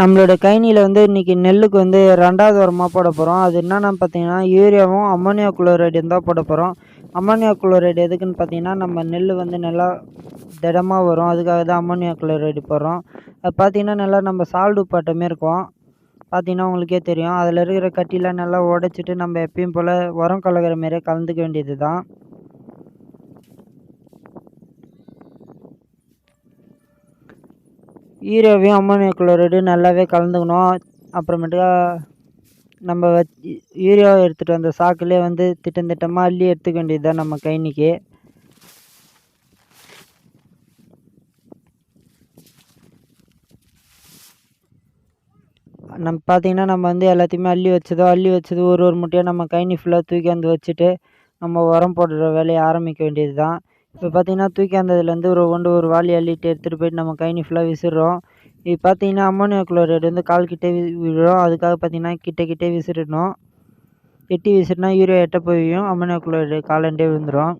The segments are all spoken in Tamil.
நம்மளோட கைனியில் வந்து இன்றைக்கி நெல்லுக்கு வந்து ரெண்டாவது உரமாக போட போகிறோம் அது என்னென்னு பார்த்தீங்கன்னா யூரியாவும் அம்மோனியா குளோரைடும் தான் போட போகிறோம் அம்மோனியா குளோரைடு எதுக்குன்னு பார்த்தீங்கன்னா நம்ம நெல் வந்து நல்லா திடமாக வரும். அதுக்காக தான் அம்மோனியா குளோரைடு போடுறோம். அது பார்த்தீங்கன்னா நல்லா நம்ம சால்டு பாட்டமே இருக்கும். பார்த்தீங்கன்னா உங்களுக்கே தெரியும். அதில் இருக்கிற கட்டிலாம் நல்லா உடச்சிட்டு நம்ம எப்பயும் போல் உரம் கலக்கிற மாரியே கலந்துக்க வேண்டியது தான் யூரியாவையும் அம்மோனியா குளோரைடு நல்லாவே கலந்துக்கணும். அப்புறமேட்டுக்கா நம்ம வச்சு யூரியாவை எடுத்துகிட்டு வந்த சாக்குலேயே வந்து திட்டம் திட்டமாக அள்ளி எடுத்துக்க வேண்டியது தான் நம்ம கைனிக்கு நம்ம பார்த்தீங்கன்னா நம்ம வந்து எல்லாத்தையுமே அள்ளி வச்சதோ அள்ளி வச்சது ஒரு ஒரு முட்டையாக நம்ம கைனி ஃபுல்லாக தூக்கி வந்து வச்சுட்டு நம்ம உரம் போடுற வேலையை ஆரம்பிக்க வேண்டியது தான் இப்போ பார்த்தீங்கன்னா தூக்கி அந்ததுலேருந்து ஒரு கொண்டு ஒரு வாளி அள்ளிட்டு எடுத்துகிட்டு போயிட்டு நம்ம கைனி ஃபுல்லாக விசிறோம். இது பார்த்தீங்கன்னா அம்மோனியா குளோரைடு வந்து கால் கிட்டே வி விழும் அதுக்காக பார்த்தீங்கன்னா கிட்ட கிட்டே விசிறணும் எட்டி விசிறினா யூரியா எட்ட போயும். அம்மோனியா குளோரைடு காலண்டே விழுந்துடும்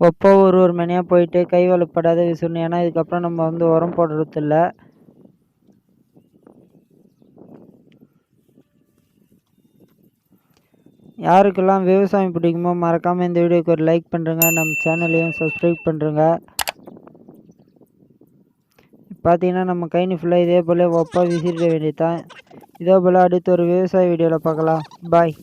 ஒப்போ ஒரு ஒரு மணியாக போயிட்டு கை வலுப்படாத விசிறணும். ஏன்னா இதுக்கப்புறம் நம்ம வந்து உரம் போடுறதில்ல. யாருக்கெல்லாம் விவசாயம் பிடிக்குமோ மறக்காமல் இந்த வீடியோக்கு ஒரு லைக் பண்ணுறங்க நம்ம சேனலையும் சப்ஸ்கிரைப் பண்ணுறங்க பார்த்தீங்கன்னா நம்ம கைனி ஃபுல்லாக இதே போல் ஒப்பாக விசிறிட வேண்டியது தான் இதே போல் அடுத்து ஒரு விவசாய வீடியோவில் பார்க்கலாம் பாய்